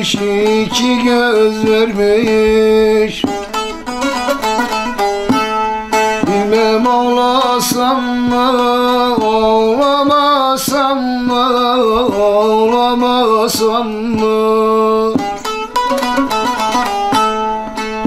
vermiş iki göz vermiş. Bilmem ağlasam mı ağlamasam mı ağlamasam mı?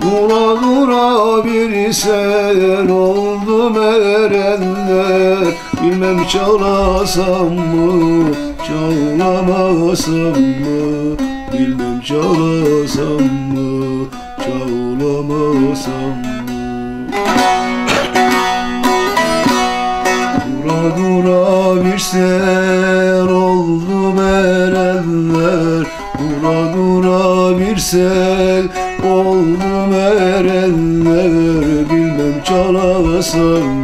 Dura dura bir sen oldum erenler Bilmem çalasam mı çalamasam mı Bilmem çalasam mı çalamasam mı? Dura dura bir sel oldu erenler Dura dura bir sel oldu erenler Bilmem çalasam mı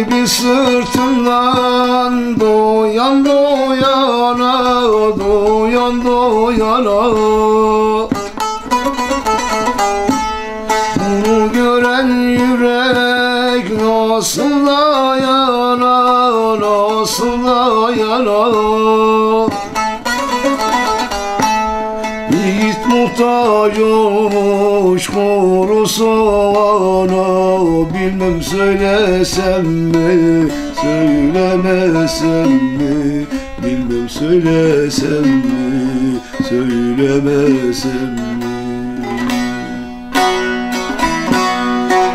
Garibi sırtından doyan doyana Doyan doyana Bunu gören yürek nasıl dayana Nasıl dayana Yiğit muhtaç olmuş korusana Bilmem söylesem mi, söylemesem mi? Bilmem söylesem mi, söylemesem mi?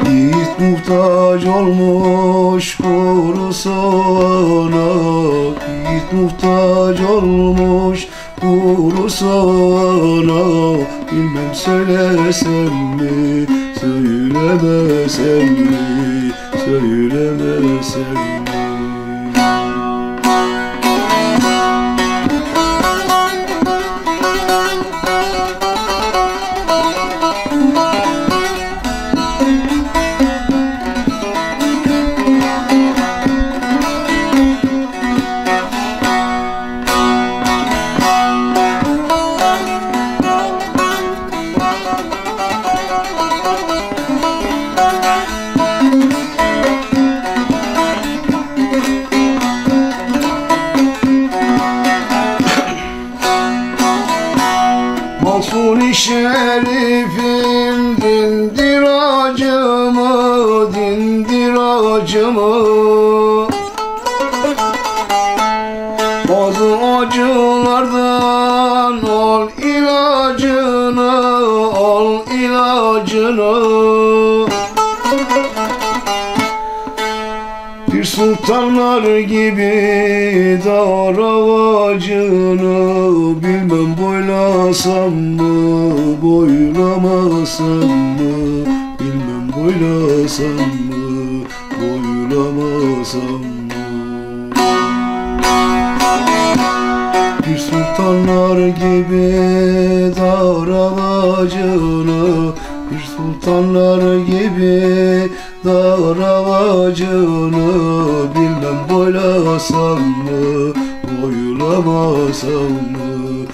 Yiğit muhtaç olmuş korusana Yiğit muhtaç olmuş korusana Bilmem söylesem mi, söylemesem mi Söylemesem mi ilacını, al ilacını. Bir sultanlar gibi dar ağacını Bilmem boylasam mı, boylamasam mı? Bilmem boylasam mı, boylamasam mı Bir sultanlar gibi dar ağacını Bir sultanlar gibi dar ağacını Bilmem boylasam mı, boylamasam mı